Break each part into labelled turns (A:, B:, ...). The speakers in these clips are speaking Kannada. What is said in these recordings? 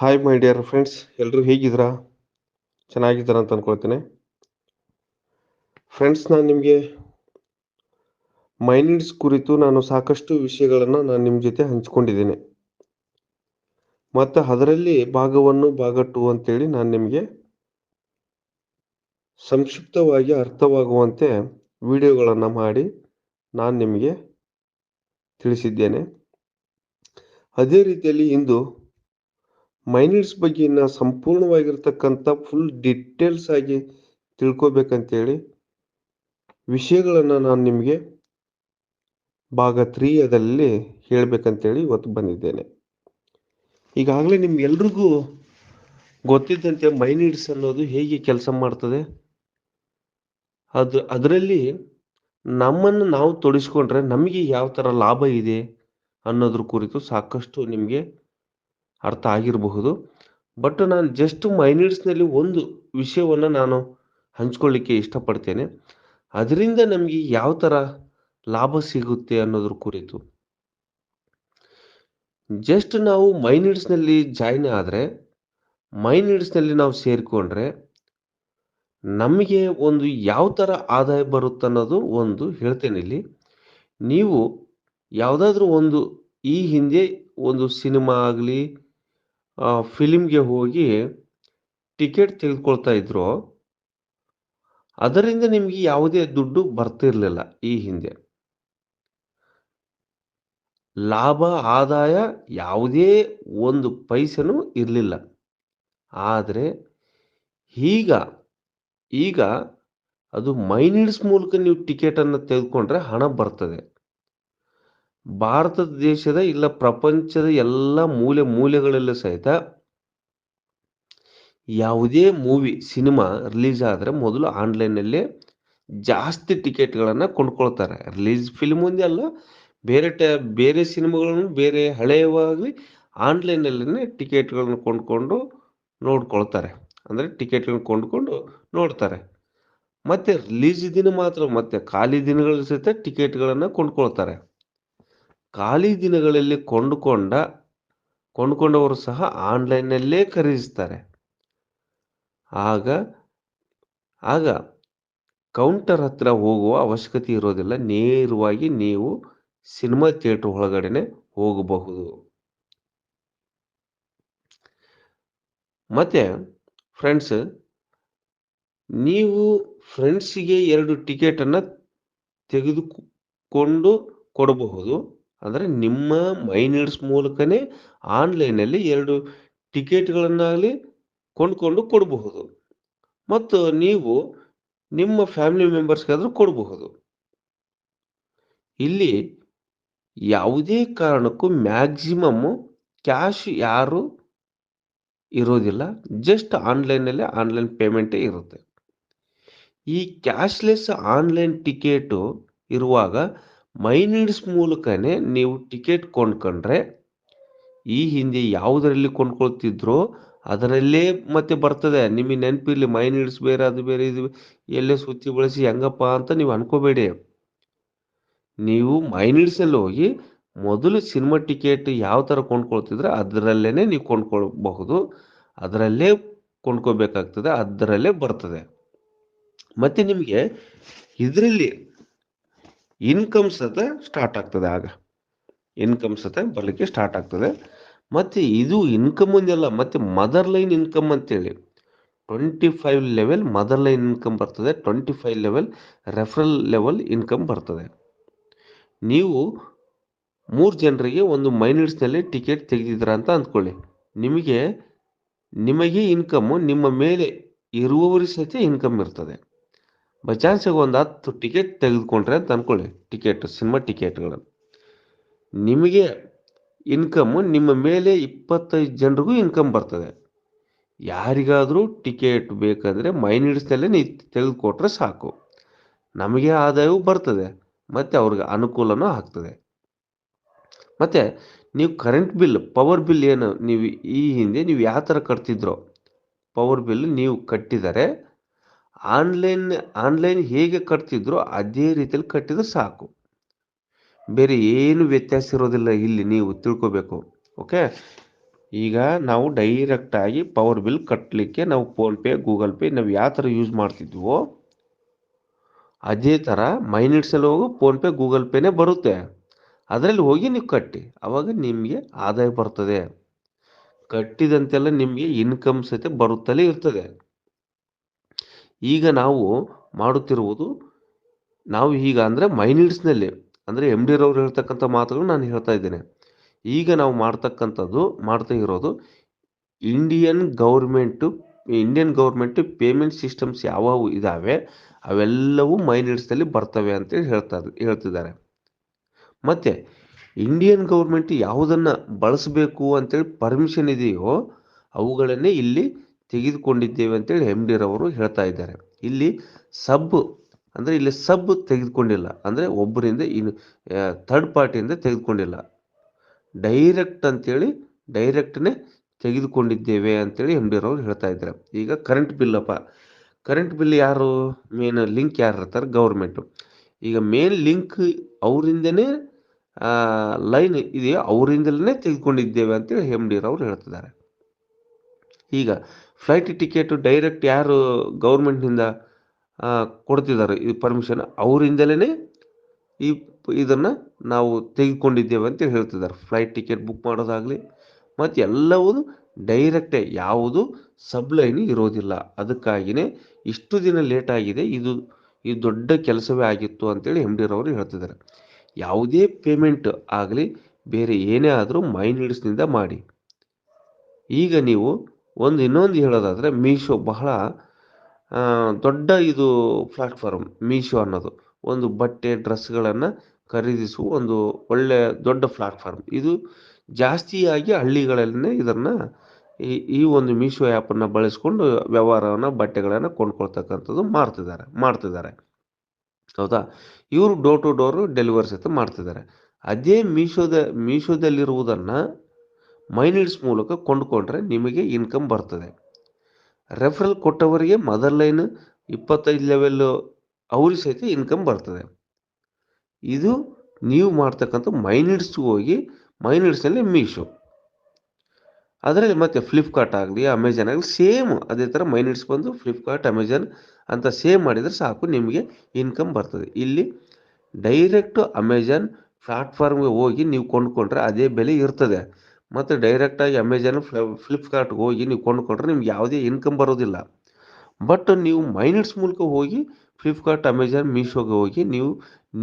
A: ಹಾಯ್ ಮೈ ಡಿಯರ್ ಫ್ರೆಂಡ್ಸ್ ಎಲ್ಲರೂ ಹೇಗಿದ್ದೀರಾ? ಚೆನ್ನಾಗಿದ್ದೀರಾ ಅಂತ ಅಂದ್ಕೊಳ್ತೇನೆ ಫ್ರೆಂಡ್ಸ್ ನಾನು ನಿಮಗೆ ಮೈನಿಡ್ಸ್ ಕುರಿತು ನಾನು ಸಾಕಷ್ಟು ವಿಷಯಗಳನ್ನು ನಾನು ನಿಮ್ಮ ಜೊತೆ ಹಂಚ್ಕೊಂಡಿದ್ದೇನೆ. ಮತ್ತು ಅದರಲ್ಲಿ ಭಾಗವನ್ನು ಭಾಗ ಟು ಅಂತೇಳಿ ನಾನು ನಿಮಗೆ ಸಂಕ್ಷಿಪ್ತವಾಗಿ ಅರ್ಥವಾಗುವಂತೆ ವಿಡಿಯೋಗಳನ್ನು ಮಾಡಿ ನಾನು ನಿಮಗೆ ತಿಳಿಸಿದ್ದೇನೆ. ಅದೇ ರೀತಿಯಲ್ಲಿ ಇಂದು ಮೈನಿಡ್ಸ್ ಬಗ್ಗೆ ನಾ ಸಂಪೂರ್ಣವಾಗಿರ್ತಕ್ಕಂಥ ಫುಲ್ ಡಿಟೇಲ್ಸ್ ಆಗಿ ತಿಳ್ಕೊಬೇಕಂತೇಳಿ ವಿಷಯಗಳನ್ನು ನಾನು ನಿಮಗೆ ಭಾಗ ತ್ರೀಯದಲ್ಲಿ ಹೇಳಬೇಕಂತೇಳಿ ಇವತ್ತು ಬಂದಿದ್ದೇನೆ. ಈಗಾಗಲೇ ನಿಮ್ಗೆಲ್ರಿಗೂ ಗೊತ್ತಿದ್ದಂತೆ ಮೈನಿಡ್ಸ್ ಅನ್ನೋದು ಹೇಗೆ ಕೆಲಸ ಮಾಡ್ತದೆ? ಅದು, ಅದರಲ್ಲಿ ನಮ್ಮನ್ನು ನಾವು ತೊಡಗಿಸ್ಕೊಂಡ್ರೆ ನಮಗೆ ಯಾವ ಥರ ಲಾಭ ಇದೆ ಅನ್ನೋದ್ರ ಕುರಿತು ಸಾಕಷ್ಟು ನಿಮಗೆ ಅರ್ಥ ಆಗಿರಬಹುದು. ಬಟ್ ನಾನು ಜಸ್ಟ್ ಮೈನಿಟ್ಸ್ನಲ್ಲಿ ಒಂದು ವಿಷಯವನ್ನು ನಾನು ಹಂಚ್ಕೊಳ್ಳಿಕ್ಕೆ ಇಷ್ಟಪಡ್ತೇನೆ. ಅದರಿಂದ ನಮಗೆ ಯಾವ ಥರ ಲಾಭ ಸಿಗುತ್ತೆ ಅನ್ನೋದ್ರ ಕುರಿತು. ಜಸ್ಟ್ ನಾವು ಮೈನಿಡ್ಸ್ನಲ್ಲಿ ಜಾಯ್ನ್ ಆದರೆ ಮೈನಿಡ್ಸ್ನಲ್ಲಿ ನಾವು ಸೇರಿಕೊಂಡ್ರೆ, ನಮಗೆ ಒಂದು ಯಾವ ಥರ ಆದಾಯ ಬರುತ್ತೆ ಅನ್ನೋದು ಒಂದು ಹೇಳ್ತೇನೆ ಇಲ್ಲಿ. ನೀವು ಯಾವುದಾದ್ರೂ ಒಂದು ಈ ಹಿಂದೆ ಒಂದು ಸಿನಿಮಾ ಆಗಲಿ ಫಿಲಿಮ್ಗೆ ಹೋಗಿ ಟಿಕೆಟ್ ತೆಗೆದುಕೊಳ್ತಾ ಇದ್ರು. ಅದರಿಂದ ನಿಮಗೆ ಯಾವುದೇ ದುಡ್ಡು ಬರ್ತಿರ್ಲಿಲ್ಲ ಈ ಹಿಂದೆ. ಲಾಭ, ಆದಾಯ ಯಾವುದೇ ಒಂದು ಪೈಸೆನೂ ಇರಲಿಲ್ಲ. ಆದರೆ ಈಗ ಈಗ ಅದು ಮೈನಿಡ್ಸ್ ಮೂಲಕ ನೀವು ಟಿಕೆಟನ್ನು ತೆಗೆದುಕೊಂಡ್ರೆ ಹಣ ಬರ್ತದೆ. ಭಾರತ ದೇಶದ ಇಲ್ಲ ಪ್ರಪಂಚದ ಎಲ್ಲ ಮೂಲೆ ಮೂಲೆಗಳಲ್ಲೂ ಸಹಿತ ಯಾವುದೇ ಮೂವಿ, ಸಿನಿಮಾ ರಿಲೀಸ್ ಆದರೆ ಮೊದಲು ಆನ್ಲೈನಲ್ಲೇ ಜಾಸ್ತಿ ಟಿಕೆಟ್ಗಳನ್ನು ಕೊಂಡ್ಕೊಳ್ತಾರೆ. ರಿಲೀಸ್ ಫಿಲ್ಮ್ ಒಂದೇ ಅಲ್ಲ, ಬೇರೆ ಟ, ಬೇರೆ ಸಿನಿಮಾಗಳನ್ನು ಬೇರೆ ಹಳೆಯವಾಗಲಿ ಆನ್ಲೈನಲ್ಲೇ ಟಿಕೆಟ್ಗಳನ್ನು ಕೊಂಡ್ಕೊಂಡು ನೋಡ್ಕೊಳ್ತಾರೆ. ಅಂದರೆ ಟಿಕೆಟ್ಗಳನ್ನು ಕೊಂಡ್ಕೊಂಡು ನೋಡ್ತಾರೆ. ಮತ್ತು ರಿಲೀಸ್ ದಿನ ಮಾತ್ರ, ಮತ್ತು ಖಾಲಿ ದಿನಗಳ ಸಹಿತ ಟಿಕೆಟ್ಗಳನ್ನು ಕೊಂಡ್ಕೊಳ್ತಾರೆ. ಖಾಲಿ ದಿನಗಳಲ್ಲಿ ಕೊಂಡುಕೊಂಡ, ಕೊಂಡುಕೊಂಡವರು ಸಹ ಆನ್ಲೈನ್ನಲ್ಲೇ ಖರೀದಿಸ್ತಾರೆ. ಆಗ ಆಗ ಕೌಂಟರ್ ಹತ್ರ ಹೋಗುವ ಅವಶ್ಯಕತೆ ಇರೋದಿಲ್ಲ. ನೇರವಾಗಿ ನೀವು ಸಿನಿಮಾ ಥಿಯೇಟ್ರ್ ಒಳಗಡೆನೆ ಹೋಗಬಹುದು. ಮತ್ತೆ ಫ್ರೆಂಡ್ಸ್, ನೀವು ಫ್ರೆಂಡ್ಸಿಗೆ ಎರಡು ಟಿಕೆಟನ್ನು ತೆಗೆದುಕೊಂಡು ಕೊಡಬಹುದು. ಅಂದರೆ ನಿಮ್ಮ ಮೈನಿಡ್ಸ್ ಮೂಲಕನೇ ಆನ್ಲೈನಲ್ಲಿ ಎರಡು ಟಿಕೆಟ್ಗಳನ್ನಾಗಲಿ ಕೊಂಡ್ಕೊಂಡು ಕೊಡಬಹುದು. ಮತ್ತು ನೀವು ನಿಮ್ಮ ಫ್ಯಾಮಿಲಿ ಮೆಂಬರ್ಸ್ಗಾದರೂ ಕೊಡಬಹುದು. ಇಲ್ಲಿ ಯಾವುದೇ ಕಾರಣಕ್ಕೂ ಮ್ಯಾಕ್ಸಿಮಮ್ ಕ್ಯಾಶ್ ಯಾರು ಇರೋದಿಲ್ಲ. ಜಸ್ಟ್ ಆನ್ಲೈನಲ್ಲಿ ಆನ್ಲೈನ್ ಪೇಮೆಂಟೇ ಇರುತ್ತೆ. ಈ ಕ್ಯಾಶ್ಲೆಸ್ ಆನ್ಲೈನ್ ಟಿಕೆಟು ಇರುವಾಗ ಮೈನಿಡ್ಸ್ ಮೂಲಕನೇ ನೀವು ಟಿಕೆಟ್ ಕೊಂಡ್ಕೊಂಡ್ರೆ, ಈ ಹಿಂದೆ ಯಾವುದರಲ್ಲಿ ಕೊಂಡ್ಕೊಳ್ತಿದ್ರೋ ಅದರಲ್ಲೇ ಮತ್ತೆ ಬರ್ತದೆ. ನಿಮಗೆ ನೆನಪಿರಲಿ, ಮೈನಿಡ್ಸ್ ಬೇರೆ, ಅದು ಬೇರೆ, ಇದು ಎಲ್ಲೇ ಸುತ್ತಿ ಬಳಸಿ ಹೆಂಗಪ್ಪ ಅಂತ ನೀವು ಅನ್ಕೋಬೇಡಿ. ನೀವು ಮೈನಿಡ್ಸಲ್ಲಿ ಹೋಗಿ ಮೊದಲು ಸಿನಿಮಾ ಟಿಕೆಟ್ ಯಾವ ಥರ ಕೊಂಡ್ಕೊಳ್ತಿದ್ರೆ ಅದರಲ್ಲೇ ನೀವು ಕೊಂಡ್ಕೊಳ್ಬಹುದು. ಅದರಲ್ಲೇ ಕೊಂಡ್ಕೋಬೇಕಾಗ್ತದೆ, ಅದರಲ್ಲೇ ಬರ್ತದೆ. ಮತ್ತು ನಿಮಗೆ ಇದರಲ್ಲಿ ಇನ್ಕಮ್ ಸತ ಸ್ಟಾರ್ಟ್ ಆಗ್ತದೆ ಆಗ. ಇನ್ಕಮ್ ಸತ ಬರಲಿಕ್ಕೆ ಸ್ಟಾರ್ಟ್ ಆಗ್ತದೆ. ಮತ್ತು ಇದು ಇನ್ಕಮ್ ಒಂದಲ್ಲ ಮತ್ತು ಮದರ್ ಲೈನ್ ಇನ್ಕಮ್ ಅಂತೇಳಿ. Twenty five level mother line income ಬರ್ತದೆ. Twenty five level referral level income ಬರ್ತದೆ. ನೀವು ಮೂರು ಜನರಿಗೆ ಒಂದು ಮೈನಿಡ್ಸ್ನಲ್ಲಿ ಟಿಕೆಟ್ ತೆಗೆದಿದ್ದೀರಾ ಅಂತ ಅಂದ್ಕೊಳ್ಳಿ. ನಿಮಗೆ ನಿಮಗೆ ಇನ್ಕಮ್ಮು ನಿಮ್ಮ ಮೇಲೆ ಇರುವವರಿಗೆ ಸಹಿತ ಇನ್ಕಮ್ ಇರ್ತದೆ. ಬೈ ಚಾನ್ಸಿಗೆ ಒಂದು ಹತ್ತು ಟಿಕೆಟ್ ತೆಗೆದುಕೊಂಡ್ರೆ ಅಂತ ಅಂದ್ಕೊಳ್ಳಿ ಟಿಕೆಟ್ ಸಿನಿಮಾ ಟಿಕೆಟ್ಗಳನ್ನು ನಿಮಗೆ ಇನ್ಕಮ್ಮು ನಿಮ್ಮ ಮೇಲೆ ಇಪ್ಪತ್ತೈದು ಜನರಿಗೂ ಇನ್ಕಮ್ ಬರ್ತದೆ. ಯಾರಿಗಾದರೂ ಟಿಕೆಟ್ ಬೇಕಂದರೆ ಮೈನಿಡ್ಸ್ನಲ್ಲೇ ನೀವು ತೆಗೆದುಕೊಟ್ರೆ ಸಾಕು. ನಮಗೆ ಆದಾಯವೂ ಬರ್ತದೆ. ಮತ್ತು ಅವ್ರಿಗೆ ಅನುಕೂಲನೂ ಆಗ್ತದೆ. ಮತ್ತು ನೀವು ಕರೆಂಟ್ ಬಿಲ್ ಪವರ್ ಬಿಲ್ ಏನು, ನೀವು ಈ ಹಿಂದೆ ನೀವು ಯಾವ ಥರ ಕಟ್ತಿದ್ರೋ ಪವರ್ ಬಿಲ್ ನೀವು ಕಟ್ಟಿದರೆ ಆನ್ಲೈನ್ ಆನ್ಲೈನ್ ಹೇಗೆ ಕಟ್ತಿದ್ರೋ ಅದೇ ರೀತಿಯಲ್ಲಿ ಕಟ್ಟಿದ್ರೆ ಸಾಕು. ಬೇರೆ ಏನು ವ್ಯತ್ಯಾಸ ಇರೋದಿಲ್ಲ ಇಲ್ಲಿ ನೀವು ತಿಳ್ಕೊಬೇಕು. ಓಕೆ ಈಗ ನಾವು ಡೈರೆಕ್ಟಾಗಿ ಪವರ್ ಬಿಲ್ ಕಟ್ಟಲಿಕ್ಕೆ ನಾವು ಫೋನ್ಪೇ ಗೂಗಲ್ ಪೇ ನಾವು ಯಾವ ಥರ ಯೂಸ್ ಮಾಡ್ತಿದ್ವೋ ಅದೇ ಥರ ಮೈನಿಟ್ಸಲ್ಲಿ ಹೋಗು ಫೋನ್ಪೇ ಗೂಗಲ್ ಪೇನೇ ಬರುತ್ತೆ. ಅದರಲ್ಲಿ ಹೋಗಿ ನೀವು ಕಟ್ಟಿ. ಅವಾಗ ನಿಮಗೆ ಆದಾಯ ಬರ್ತದೆ. ಕಟ್ಟಿದಂತೆಲ್ಲ ನಿಮಗೆ ಇನ್ಕಮ್ ಸಹಿತ ಬರುತ್ತಲೇ ಇರ್ತದೆ. ಈಗ ನಾವು ಮಾಡುತ್ತಿರುವುದು ನಾವು ಈಗ ಅಂದರೆ ಮೈನಿಡ್ಸ್ನಲ್ಲಿ ಅಂದರೆ ಎಂ ಡಿ ರವರು ಹೇಳ್ತಕ್ಕಂಥ ಮಾತುಗಳು ನಾನು ಹೇಳ್ತಾ ಇದ್ದೇನೆ. ಈಗ ನಾವು ಮಾಡ್ತಕ್ಕಂಥದ್ದು, ಮಾಡ್ತಾ ಇರೋದು Indian government Indian government payment systems ಯಾವವು ಇದ್ದಾವೆ ಅವೆಲ್ಲವೂ ಮೈನಿಡ್ಸ್ನಲ್ಲಿ ಬರ್ತವೆ ಅಂತೇಳಿ ಹೇಳ್ತಾ ಹೇಳ್ತಿದ್ದಾರೆ. ಮತ್ತು ಇಂಡಿಯನ್ ಗೌರ್ಮೆಂಟ್ ಯಾವುದನ್ನು ಬಳಸಬೇಕು ಅಂತೇಳಿ ಪರ್ಮಿಷನ್ ಇದೆಯೋ ಅವುಗಳನ್ನೇ ಇಲ್ಲಿ ತೆಗೆದುಕೊಂಡಿದ್ದೇವೆ ಅಂತೇಳಿ ಎಂ ಡಿ ರವರು ಹೇಳ್ತಾ ಇದ್ದಾರೆ. ಇಲ್ಲಿ ಸಬ್ ಅಂದರೆ ಇಲ್ಲಿ ಸಬ್ ತೆಗೆದುಕೊಂಡಿಲ್ಲ. ಅಂದರೆ ಒಬ್ಬರಿಂದ ಇನ್ನು ಥರ್ಡ್ ಪಾರ್ಟಿಯಿಂದ ತೆಗೆದುಕೊಂಡಿಲ್ಲ. ಡೈರೆಕ್ಟ್ ಅಂತೇಳಿ ಡೈರೆಕ್ಟ್ನೇ ತೆಗೆದುಕೊಂಡಿದ್ದೇವೆ ಅಂತೇಳಿ ಎಂ ಡಿ ರವರು ಹೇಳ್ತಾ ಇದ್ದಾರೆ. ಈಗ ಕರೆಂಟ್ ಬಿಲ್ಲಪ್ಪ ಕರೆಂಟ್ ಬಿಲ್ ಯಾರು? ಮೇನ್ ಲಿಂಕ್ ಯಾರು ಇರ್ತಾರೆ? ಗೌರ್ಮೆಂಟು ಈಗ ಮೇನ್ ಲಿಂಕ್ ಅವರಿಂದನೇ ಲೈನ್ ಇದೆಯೋ ಅವರಿಂದಲೇ ತೆಗೆದುಕೊಂಡಿದ್ದೇವೆ ಅಂತೇಳಿ ಎಂ ಡಿ ರವರು ಹೇಳ್ತಿದ್ದಾರೆ. ಈಗ ಫ್ಲೈಟ್ ಟಿಕೆಟು ಡೈರೆಕ್ಟ್ ಯಾರು ಗೌರ್ಮೆಂಟ್ನಿಂದ ಕೊಡ್ತಿದ್ದಾರೆ ಈ ಪರ್ಮಿಷನ್ ಅವರಿಂದಲೇ ಈ ಇದನ್ನು ನಾವು ತೆಗೆದುಕೊಂಡಿದ್ದೇವೆ ಅಂತ ಹೇಳ್ತಿದ್ದಾರೆ. ಫ್ಲೈಟ್ ಟಿಕೆಟ್ ಬುಕ್ ಮಾಡೋದಾಗಲಿ, ಮತ್ತು ಎಲ್ಲವೂ ಡೈರೆಕ್ಟೇ ಯಾವುದು ಸಬ್ಲೈನ್ ಇರೋದಿಲ್ಲ. ಅದಕ್ಕಾಗಿಯೇ ಇಷ್ಟು ದಿನ ಲೇಟ್ ಆಗಿದೆ, ಇದು, ಈ ದೊಡ್ಡ ಕೆಲಸವೇ ಆಗಿತ್ತು ಅಂತೇಳಿ ಎಂ ಡಿ ರವರು ಹೇಳ್ತಿದ್ದಾರೆ. ಯಾವುದೇ ಪೇಮೆಂಟ್ ಆಗಲಿ, ಬೇರೆ ಏನೇ ಆದರೂ ಮೈನಿಡ್ಸ್ನಿಂದ ಮಾಡಿ. ಈಗ ನೀವು ಒಂದು ಇನ್ನೊಂದು ಹೇಳೋದಾದರೆ ಮೀಶೋ ಬಹಳ ದೊಡ್ಡ ಇದು ಪ್ಲಾಟ್ಫಾರ್ಮ್ ಮೀಶೋ ಅನ್ನೋದು. ಒಂದು ಬಟ್ಟೆ, ಡ್ರೆಸ್ಗಳನ್ನು ಖರೀದಿಸುವ ಒಂದು ಒಳ್ಳೆಯ ದೊಡ್ಡ ಪ್ಲಾಟ್ಫಾರ್ಮ್ ಇದು ಜಾಸ್ತಿಯಾಗಿ ಹಳ್ಳಿಗಳಲ್ಲೇ ಇದನ್ನು ಈ ಈ ಒಂದು ಮೀಶೋ ಆ್ಯಪನ್ನು ಬಳಸ್ಕೊಂಡು ವ್ಯವಹಾರವನ್ನು, ಬಟ್ಟೆಗಳನ್ನು ಕೊಂಡ್ಕೊಳ್ತಕ್ಕಂಥದ್ದು ಮಾಡ್ತಿದ್ದಾರೆ ಮಾಡ್ತಿದ್ದಾರೆ. ಹೌದಾ? ಇವರು ಡೋರ್ ಟು ಡೋರು ಡೆಲಿವರಿ ಸಹಿತ ಮಾಡ್ತಿದ್ದಾರೆ. ಅದೇ ಮೀಶೋದ, ಮೀಶೋದಲ್ಲಿರುವುದನ್ನು ಮೈನಿಡ್ಸ್ ಮೂಲಕ ಕೊಂಡುಕೊಂಡ್ರೆ ನಿಮಗೆ ಇನ್ಕಮ್ ಬರ್ತದೆ. ರೆಫರಲ್ ಕೊಟ್ಟವರಿಗೆ ಮದರ್ ಲೈನ್ ಇಪ್ಪತ್ತೈದು ಲೆವೆಲ್ ಅವ್ರಿಗೆ ಸಹಿತ ಇನ್ಕಮ್ ಬರ್ತದೆ. ಇದು ನೀವು ಮಾಡ್ತಕ್ಕಂಥ ಮೈನಿಡ್ಸ್ಗೆ ಹೋಗಿ ಮೈನಿಡ್ಸ್ನಲ್ಲಿ ಮೀಶೋ. ಅದರಲ್ಲಿ ಮತ್ತೆ ಫ್ಲಿಪ್ಕಾರ್ಟ್ ಆಗಲಿ ಅಮೆಜಾನ್ ಆಗಲಿ ಸೇಮ್ ಅದೇ ಥರ ಮೈನಿಟ್ಸ್ ಬಂದು ಫ್ಲಿಪ್ಕಾರ್ಟ್ ಅಮೆಜಾನ್ ಅಂತ ಸೇಮ್ ಮಾಡಿದರೆ ಸಾಕು ನಿಮಗೆ ಇನ್ಕಮ್ ಬರ್ತದೆ. ಇಲ್ಲಿ ಡೈರೆಕ್ಟು ಅಮೆಜಾನ್ ಪ್ಲಾಟ್ಫಾರ್ಮ್ಗೆ ಹೋಗಿ ನೀವು ಕೊಂಡ್ಕೊಂಡ್ರೆ ಅದೇ ಬೆಲೆ ಇರ್ತದೆ. ಮತ್ತು ಡೈರೆಕ್ಟಾಗಿ ಅಮೆಜಾನ್ ಫ್ಲಿಪ್ಕಾರ್ಟ್ಗೆ ಹೋಗಿ ನೀವು ಕೊಂಡುಕೊಂಡ್ರೆ ನಿಮ್ಗೆ ಯಾವುದೇ ಇನ್ಕಮ್ ಬರೋದಿಲ್ಲ. ಬಟ್ ನೀವು ಮೈನಿಟ್ಸ್ ಮೂಲಕ ಹೋಗಿ ಫ್ಲಿಪ್ಕಾರ್ಟ್ ಅಮೆಜಾನ್ ಮೀಶೋಗೆ ಹೋಗಿ ನೀವು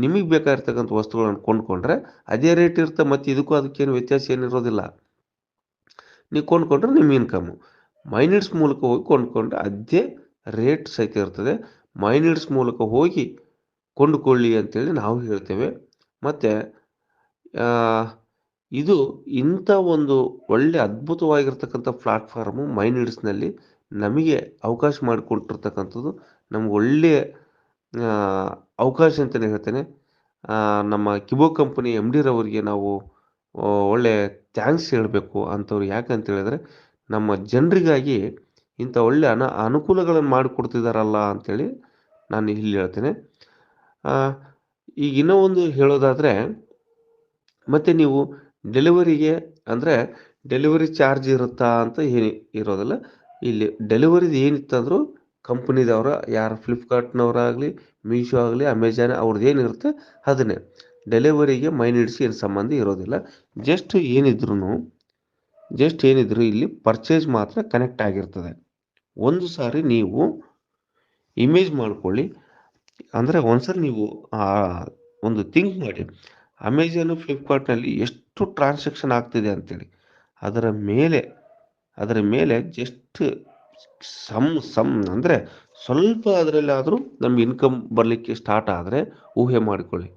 A: ನಿಮಗೆ ಬೇಕಾಗಿರ್ತಕ್ಕಂಥ ವಸ್ತುಗಳನ್ನು ಕೊಂಡ್ಕೊಂಡ್ರೆ ಅದೇ ರೇಟ್ ಇರುತ್ತೆ ಮತ್ತು ಇದಕ್ಕೂ ಅದಕ್ಕೇನು ವ್ಯತ್ಯಾಸ ಏನಿರೋದಿಲ್ಲ ನೀವು ಕೊಂಡ್ಕೊಂಡ್ರೆ ನಿಮ್ಮ ಇನ್ಕಮ್ಮು ಮೈನಿಟ್ಸ್ ಮೂಲಕ ಹೋಗಿ ಕೊಂಡ್ಕೊಂಡ್ರೆ ಅದೇ ರೇಟ್ ಸಹಿತ ಇರ್ತದೆ. ಮೈನಿಟ್ಸ್ ಮೂಲಕ ಹೋಗಿ ಕೊಂಡುಕೊಳ್ಳಿ ಅಂತೇಳಿ ನಾವು ಹೇಳ್ತೇವೆ. ಮತ್ತು ಇದು ಇಂಥ ಒಂದು ಒಳ್ಳೆ ಅದ್ಭುತವಾಗಿರ್ತಕ್ಕಂಥ ಪ್ಲಾಟ್ಫಾರ್ಮು ಮೈನಿಡ್ಸ್ನಲ್ಲಿ ನಮಗೆ ಅವಕಾಶ ಮಾಡಿಕೊಟ್ಟಿರ್ತಕ್ಕಂಥದ್ದು. ನಮ್ಗೆ ಒಳ್ಳೆಯ ಅವಕಾಶ ಅಂತಲೇ ಹೇಳ್ತೇನೆ. ನಮ್ಮ ಕಿಬೋ ಕಂಪನಿ ಎಂ ಡಿ ರವರಿಗೆ ನಾವು ಒಳ್ಳೆ ಥ್ಯಾಂಕ್ಸ್ ಹೇಳಬೇಕು ಅಂಥವ್ರು ಯಾಕೆ ಅಂತ ಹೇಳಿದ್ರೆ, ನಮ್ಮ ಜನರಿಗಾಗಿ ಇಂಥ ಒಳ್ಳೆ ಅನ, ಅನುಕೂಲಗಳನ್ನು ಮಾಡಿಕೊಡ್ತಿದ್ದಾರಲ್ಲ ಅಂಥೇಳಿ ನಾನು ಇಲ್ಲಿ ಹೇಳ್ತೇನೆ. ಈಗ ಇನ್ನೂ ಒಂದು ಹೇಳೋದಾದರೆ, ಮತ್ತು ನೀವು ಡೆಲಿವರಿಗೆ ಅಂದರೆ ಡೆಲಿವರಿ ಚಾರ್ಜ್ ಇರುತ್ತಾ ಅಂತ ಏನು ಇರೋದಿಲ್ಲ. ಇಲ್ಲಿ ಡೆಲಿವರಿದು ಏನಿತ್ತಂದ್ರೂ ಕಂಪ್ನಿದವರ, ಯಾರು ಫ್ಲಿಪ್ಕಾರ್ಟ್ನವರಾಗಲಿ, ಮೀಶೋ ಆಗಲಿ, ಅಮೆಜಾನ್ ಅವ್ರದ್ದು ಏನಿರುತ್ತೆ ಅದನ್ನೇ. ಡೆಲಿವರಿಗೆ ಮೈನಿಡ್ಸಿ ಏನು ಸಂಬಂಧ ಇರೋದಿಲ್ಲ. ಜಸ್ಟ್ ಏನಿದ್ರು ಜಸ್ಟ್ ಏನಿದ್ರು ಇಲ್ಲಿ ಪರ್ಚೇಸ್ ಮಾತ್ರ ಕನೆಕ್ಟ್ ಆಗಿರ್ತದೆ. ಒಂದು ಸಾರಿ ನೀವು ಇಮೇಜ್ ಮಾಡ್ಕೊಳ್ಳಿ. ಅಂದರೆ ಒಂದ್ಸರಿ ನೀವು ಒಂದು ಥಿಂಕ್ ಮಾಡಿ. ಅಮೆಜಾನು ಫ್ಲಿಪ್ಕಾರ್ಟ್ನಲ್ಲಿ ಎಷ್ಟು ಟ್ರಾನ್ಸಾಕ್ಷನ್ ಆಗ್ತಿದೆ ಅಂತೇಳಿ. ಅದರ ಮೇಲೆ ಅದರ ಮೇಲೆ ಜಸ್ಟ್ ಸಮ್ ಸಮ್ ಅಂದರೆ ಸ್ವಲ್ಪ ಅದರಲ್ಲಾದರೂ ನಮ್ಗೆ ಇನ್ಕಮ್ ಬರಲಿಕ್ಕೆ ಸ್ಟಾರ್ಟ್ ಆದರೆ ಊಹೆ ಮಾಡಿಕೊಳ್ಳಿ.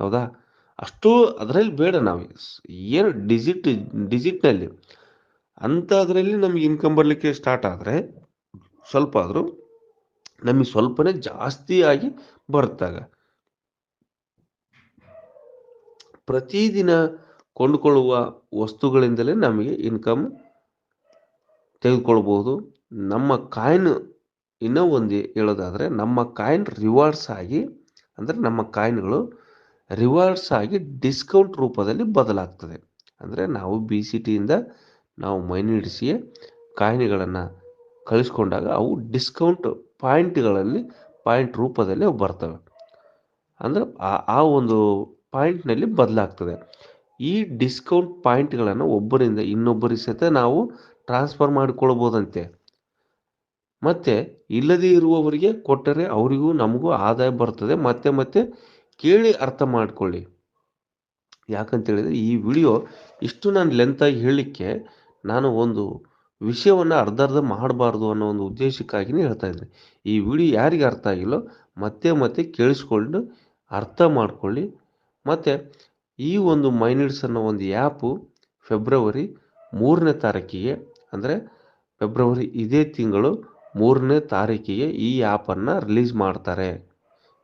A: ಹೌದಾ? ಅಷ್ಟು ಅದರಲ್ಲಿ ಬೇಡ ನಾವು. ಏನು ಡಿಜಿಟ್ ಡಿಜಿಟ್ನಲ್ಲಿ ಅಂಥದ್ರಲ್ಲಿ ನಮ್ಗೆ ಇನ್ಕಮ್ ಬರಲಿಕ್ಕೆ ಸ್ಟಾರ್ಟ್ ಆದರೆ ಸ್ವಲ್ಪ ಆದರೂ ನಮಗೆ ಸ್ವಲ್ಪನೇ ಜಾಸ್ತಿಯಾಗಿ ಬರುತ್ತಾಗ. ಪ್ರತಿದಿನ ಕೊಂಡುಕೊಳ್ಳುವ ವಸ್ತುಗಳಿಂದಲೇ ನಮಗೆ ಇನ್ಕಮ್ ತೆಗೆದುಕೊಳ್ಬೋದು ನಮ್ಮ ಕಾಯಿನ್ ಇನ್ನೂ ಒಂದು ಹೇಳೋದಾದರೆ, ನಮ್ಮ ಕಾಯಿನ್ ರಿವಾರ್ಡ್ಸ್ ಆಗಿ, ಅಂದರೆ ನಮ್ಮ ಕಾಯಿನ್ಗಳು ರಿವಾರ್ಡ್ಸ್ ಆಗಿ ಡಿಸ್ಕೌಂಟ್ ರೂಪದಲ್ಲಿ ಬದಲಾಗ್ತದೆ. ಅಂದರೆ ನಾವು ಬಿ ಸಿ ಟಿಯಿಂದ ನಾವು ಮೈನಿಡಿಸಿ ಕಾಯಿನ್ಗಳನ್ನು ಕಳಿಸ್ಕೊಂಡಾಗ ಅವು ಡಿಸ್ಕೌಂಟ್ ಪಾಯಿಂಟ್ಗಳಲ್ಲಿ ಪಾಯಿಂಟ್ ರೂಪದಲ್ಲಿ ಬರ್ತವೆ. ಅಂದರೆ ಆ ಆ ಒಂದು ಪಾಯಿಂಟ್ನಲ್ಲಿ ಬದಲಾಗ್ತದೆ. ಈ ಡಿಸ್ಕೌಂಟ್ ಪಾಯಿಂಟ್ಗಳನ್ನು ಒಬ್ಬರಿಂದ ಇನ್ನೊಬ್ಬರಿಗೆ ಸಹಿತ ನಾವು ಟ್ರಾನ್ಸ್ಫರ್ ಮಾಡಿಕೊಳ್ಬೋದಂತೆ. ಮತ್ತು ಇಲ್ಲದೇ ಇರುವವರಿಗೆ ಕೊಟ್ಟರೆ ಅವರಿಗೂ ನಮಗೂ ಆದಾಯ ಬರ್ತದೆ. ಮತ್ತೆ ಮತ್ತೆ ಕೇಳಿ ಅರ್ಥ ಮಾಡಿಕೊಳ್ಳಿ. ಯಾಕಂತೇಳಿದರೆ ಈ ವಿಡಿಯೋ ಇಷ್ಟು ನಾನು ಲೆಂತಾಗಿ ಹೇಳಲಿಕ್ಕೆ ನಾನು ಒಂದು ವಿಷಯವನ್ನು ಅರ್ಧ ಅರ್ಧ ಮಾಡಬಾರ್ದು ಅನ್ನೋ ಒಂದು ಉದ್ದೇಶಕ್ಕಾಗಿಯೇ ಹೇಳ್ತಾ ಇದ್ದೀನಿ. ಈ ವಿಡಿಯೋ ಯಾರಿಗೆ ಅರ್ಥ ಆಗಿಲ್ಲೋ ಮತ್ತೆ ಮತ್ತೆ ಕೇಳಿಸ್ಕೊಂಡು ಅರ್ಥ ಮಾಡ್ಕೊಳ್ಳಿ. ಮತ್ತು ಈ ಒಂದು ಮೈನಿಡ್ಸ್ ಅನ್ನೋ ಒಂದು ಆ್ಯಪು ಫೆಬ್ರವರಿ ಮೂರನೇ ತಾರೀಕಿಗೆ, ಅಂದರೆ ಫೆಬ್ರವರಿ ಇದೇ ತಿಂಗಳು ಮೂರನೇ ತಾರೀಕಿಗೆ ಈ ಆ್ಯಪನ್ನು ರಿಲೀಸ್ ಮಾಡ್ತಾರೆ.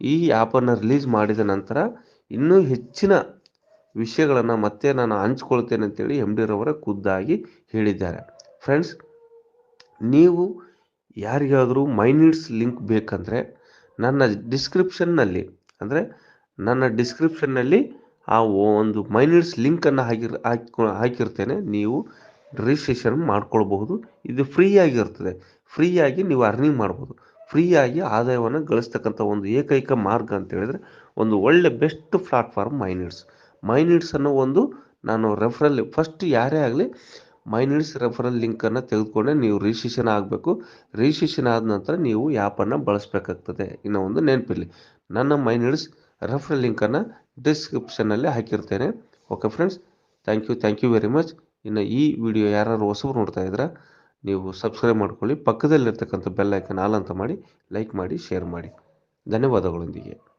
A: ಈ ಆ್ಯಪನ್ನು ರಿಲೀಸ್ ಮಾಡಿದ ನಂತರ ಇನ್ನೂ ಹೆಚ್ಚಿನ ವಿಷಯಗಳನ್ನು ಮತ್ತೆ ನಾನು ಹಂಚ್ಕೊಳ್ತೇನೆ ಅಂತೇಳಿ ಎಂ ಡಿ ರವರ ಖುದ್ದಾಗಿ ಹೇಳಿದ್ದಾರೆ. ಫ್ರೆಂಡ್ಸ್ ನೀವು ಯಾರಿಗಾದರೂ ಮೈನಿಡ್ಸ್ ಲಿಂಕ್ ಬೇಕಂದರೆ ನನ್ನ ಡಿಸ್ಕ್ರಿಪ್ಷನ್ನಲ್ಲಿ ಅಂದರೆ ನನ್ನ ಡಿಸ್ಕ್ರಿಪ್ಷನ್ನಲ್ಲಿ ಆ ಒಂದು ಮೈನಿಡ್ಸ್ ಲಿಂಕನ್ನು ಹಾಕಿರ್ ಹಾಕಿ ಹಾಕಿರ್ತೇನೆ. ನೀವು ರಿಜಿಸ್ಟ್ರೇಷನ್ ಮಾಡ್ಕೊಳ್ಬಹುದು. ಇದು ಫ್ರೀಯಾಗಿರ್ತದೆ ಫ್ರೀಯಾಗಿ ನೀವು ಅರ್ನಿಂಗ್ ಮಾಡ್ಬೋದು. ಫ್ರೀಯಾಗಿ ಆದಾಯವನ್ನು ಗಳಿಸ್ತಕ್ಕಂಥ ಒಂದು ಏಕೈಕ ಮಾರ್ಗ ಅಂತ ಹೇಳಿದರೆ ಒಂದು ಒಳ್ಳೆ ಬೆಸ್ಟ್ ಪ್ಲಾಟ್ಫಾರ್ಮ್ ಮೈನಿಡ್ಸ್ ಮೈನಿಡ್ಸ್ ಅನ್ನೋ ಒಂದು ನಾನು ರೆಫರಲ್ ಫಸ್ಟ್ ಯಾರೇ ಆಗಲಿ ಮೈನಿಡ್ಸ್ ರೆಫರಲ್ ಲಿಂಕನ್ನು ತೆಗೆದುಕೊಂಡೆ ನೀವು ರಿಜಿಸ್ಟ್ರೇಷನ್ ಆಗಬೇಕು. ರಿಜಿಸ್ಟ್ರೇಷನ್ ಆದ ನಂತರ ನೀವು ಆ್ಯಪನ್ನು ಬಳಸಬೇಕಾಗ್ತದೆ. ಇನ್ನೂ ಒಂದು ನೆನಪಿರಲಿ. ನನ್ನ ಮೈನಿಡ್ಸ್ ರೆಫರಲ್ ಲಿಂಕನ್ನು ಡಿಸ್ಕ್ರಿಪ್ಷನ್ನಲ್ಲಿ ಹಾಕಿರ್ತೇನೆ. Okay friends thank you thank you very much ಇನ್ನು ಈ ವಿಡಿಯೋ ಯಾರು ಹೊಸಬ್ರು ನೋಡ್ತಾ ಇದ್ರೆ, ನೀವು ಸಬ್ಸ್ಕ್ರೈಬ್ ಮಾಡ್ಕೊಳ್ಳಿ. ಪಕ್ಕದಲ್ಲಿರ್ತಕ್ಕಂಥ ಬೆಲ್ ಐಕನ್ ಆಲ್ ಅಂತ ಮಾಡಿ ಲೈಕ್ ಮಾಡಿ ಶೇರ್ ಮಾಡಿ. ಧನ್ಯವಾದಗಳೊಂದಿಗೆ.